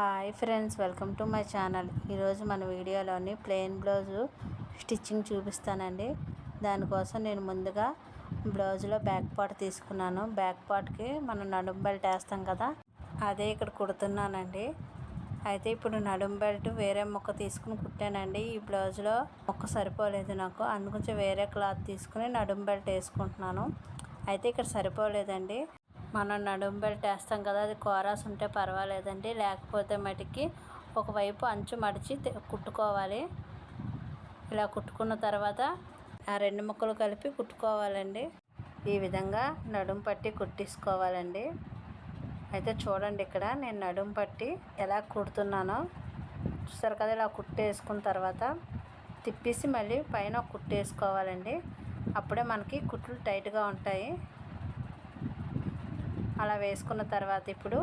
Hi friends welcome to my channel. ఈరోజు మన వీడియోలోని ప్లెయిన్ బ్లౌజు స్టిచ్చింగ్ చూపిస్తానండి. దానికోసం నేను ముందుగా బ్లౌజ్లో బ్యాక్ పార్ట్ తీసుకున్నాను. బ్యాక్ పార్ట్కి మనం నడుం బెల్ట్ వేస్తాం కదా అదే ఇక్కడ కుడుతున్నానండి. అయితే ఇప్పుడు నడుం బెల్ట్ వేరే మొక్క తీసుకుని కుట్టానండి. ఈ బ్లౌజ్లో మొక్క సరిపోలేదు నాకు. అందుకొంచెం వేరే క్లాత్ తీసుకుని నడుం బెల్ట్ వేసుకుంటున్నాను. అయితే ఇక్కడ సరిపోలేదండి. మనం నడుం బెల్ట్ వేస్తాం కదా అది కోరాస్ ఉంటే పర్వాలేదండి. లేకపోతే మటుకి ఒకవైపు అంచు మడిచి కుట్టుకోవాలి. ఇలా కుట్టుకున్న తర్వాత ఆ రెండు ముక్కలు కలిపి కుట్టుకోవాలండి. ఈ విధంగా నడుం పట్టి కుట్టించుకోవాలండి. అయితే చూడండి ఇక్కడ నేను నడుం పట్టి ఎలా కుడుతున్నానో. చూస్తారు కదా ఇలా కుట్టేసుకున్న తర్వాత తిప్పేసి మళ్ళీ పైన ఒక అప్పుడే మనకి కుట్లు టైట్గా ఉంటాయి. అలా వేసుకున్న తర్వాత ఇప్పుడు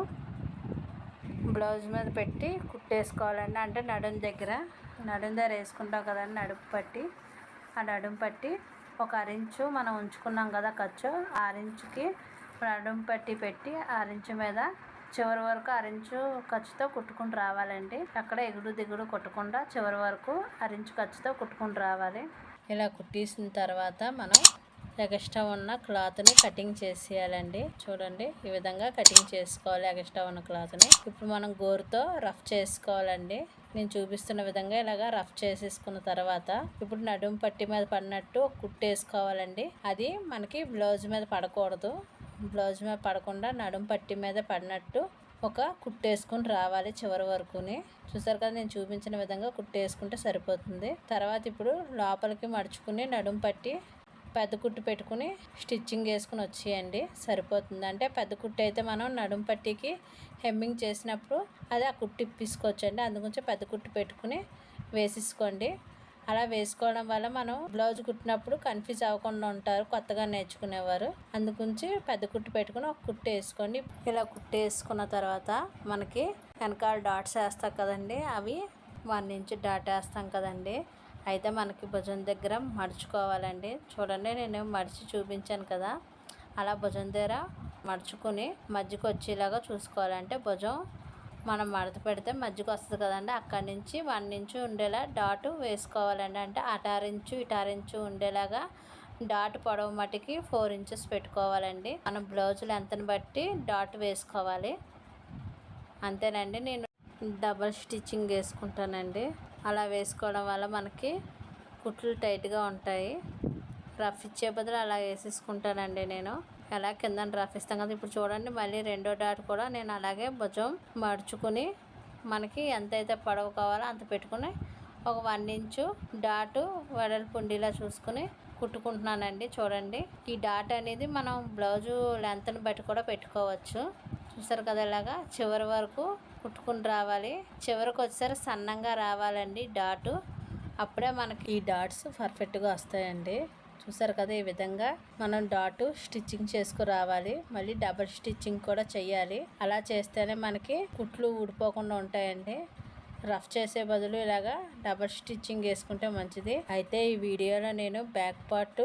బ్లౌజ్ మీద పెట్టి కుట్టేసుకోవాలండి. అంటే నడుం దగ్గర నడుం దగ్గర వేసుకుంటాం కదండి నడుపు పట్టి ఆ నడుం పట్టి ఒక అరించు మనం ఉంచుకున్నాం కదా ఖర్చు ఆరించుకి నడుం పట్టి పెట్టి ఆరించు మీద చివరి వరకు అరించు ఖర్చుతో కుట్టుకుని రావాలండి. అక్కడ ఎగుడు దిగుడు కుట్టకుండా చివరి వరకు అరించు ఖర్చుతో కుట్టుకుని రావాలి. ఇలా కుట్టేసిన తర్వాత మనం ఎగస్ట్రా ఉన్న క్లాత్ని కటింగ్ చేసేయాలండి. చూడండి ఈ విధంగా కటింగ్ చేసుకోవాలి ఎగస్ట్రా ఉన్న క్లాత్ని. ఇప్పుడు మనం గోరుతో రఫ్ చేసుకోవాలండి. నేను చూపిస్తున్న విధంగా ఇలాగా రఫ్ చేసేసుకున్న తర్వాత ఇప్పుడు నడుం పట్టి మీద పడినట్టు కుట్టేసుకోవాలండి. కుట్టు వేసుకోవాలండి అది మనకి బ్లౌజ్ మీద పడకూడదు. బ్లౌజ్ మీద పడకుండా నడుం పట్టి మీద పడినట్టు ఒక కుట్టేసుకుని రావాలి చివరి వరకుని. చూసారు కదా నేను చూపించిన విధంగా కుట్టేసుకుంటే సరిపోతుంది. తర్వాత ఇప్పుడు లోపలికి మడుచుకుని నడుం పట్టి పెద్ద కుట్టు పెట్టుకుని స్టిచ్చింగ్ వేసుకుని వచ్చేయండి. సరిపోతుంది. అంటే పెద్ద కుట్టు అయితే మనం నడుం పట్టికి హెమ్మింగ్ చేసినప్పుడు అది ఆ కుట్టు ఇప్పించుకోవచ్చండి. అందుగురించి పెద్ద కుట్టు పెట్టుకుని వేసేసుకోండి. అలా వేసుకోవడం వల్ల మనం బ్లౌజ్ కుట్టినప్పుడు కన్ఫ్యూజ్ అవ్వకుండా ఉంటారు. కొత్తగా నేర్చుకునేవారు. అందుగురించి పెద్ద కుట్టు పెట్టుకుని ఒక కుట్టు వేసుకోండి. ఇలా కుట్టు వేసుకున్న తర్వాత మనకి వెనకాల డాట్స్ వేస్తాం కదండి. అవి వన్ ఇంచ్ డాట్ వేస్తాం కదండి. అయితే మనకి భుజం దగ్గర మడుచుకోవాలండి. చూడండి నేను మడిచి చూపించాను కదా. అలా భుజం దగ్గర మడుచుకుని మజ్జిగ వచ్చేలాగా చూసుకోవాలంటే భుజం మనం మడత పెడితే మజ్జిగ వస్తుంది కదండి. అక్కడి నుంచి వన్ ఇంచు ఉండేలా డాట్ వేసుకోవాలండి. అంటే అటారించు ఇటారించు ఉండేలాగా డాట్ పొడవు మటుకి ఫోర్ ఇంచెస్ పెట్టుకోవాలండి. మనం బ్లౌజ్ లెంత్ని బట్టి డాట్ వేసుకోవాలి. అంతేనండి నేను డబల్ స్టిచ్చింగ్ వేసుకుంటానండి. అలా వేసుకోవడం వల్ల మనకి కుట్లు టైట్గా ఉంటాయి. రఫ్ ఇచ్చే బదులు అలా వేసేసుకుంటానండి నేను. ఎలా కింద రఫ్ ఇస్తాం కదా ఇప్పుడు చూడండి మళ్ళీ రెండో డాట్ కూడా నేను అలాగే భుజం మడుచుకుని మనకి ఎంతైతే పొడవు కావాలో అంత పెట్టుకుని ఒక వన్ ఇంచు డాటు వెడల్పుండిలా చూసుకుని కుట్టుకుంటున్నానండి. చూడండి ఈ డాట్ అనేది మనం బ్లౌజు లెంత్ని బట్టి కూడా పెట్టుకోవచ్చు. చూసారు కదా ఇలాగా? చివరి వరకు కుట్టుకుని రావాలి. చివరికి వచ్చేసరి సన్నంగా రావాలండి డాటు. అప్పుడే మనకి ఈ డాట్స్ పర్ఫెక్ట్గా వస్తాయండి. చూసారు కదా ఈ విధంగా మనం డాటు స్టిచ్చింగ్ చేసుకుని రావాలి. మళ్ళీ డబల్ స్టిచ్చింగ్ కూడా చేయాలి అలా చేస్తేనే మనకి కుట్లు ఊడిపోకుండా ఉంటాయండి. రఫ్ చేసే బదులు ఇలాగా డబల్ స్టిచ్చింగ్ వేసుకుంటే మంచిది. అయితే ఈ వీడియోలో నేను బ్యాక్ పార్ట్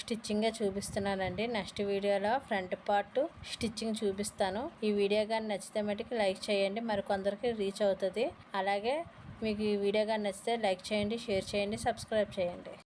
స్టిచ్చింగే చూపిస్తున్నానండి. నెక్స్ట్ వీడియోలో ఫ్రంట్ పార్ట్ స్టిచ్చింగ్ చూపిస్తాను. ఈ వీడియో కానీ నచ్చితే మటుకు లైక్ చేయండి. మరి కొందరికి రీచ్ అవుతుంది. అలాగే మీకు ఈ వీడియో కానీ నచ్చితే లైక్ చేయండి షేర్ చేయండి సబ్స్క్రైబ్ చేయండి.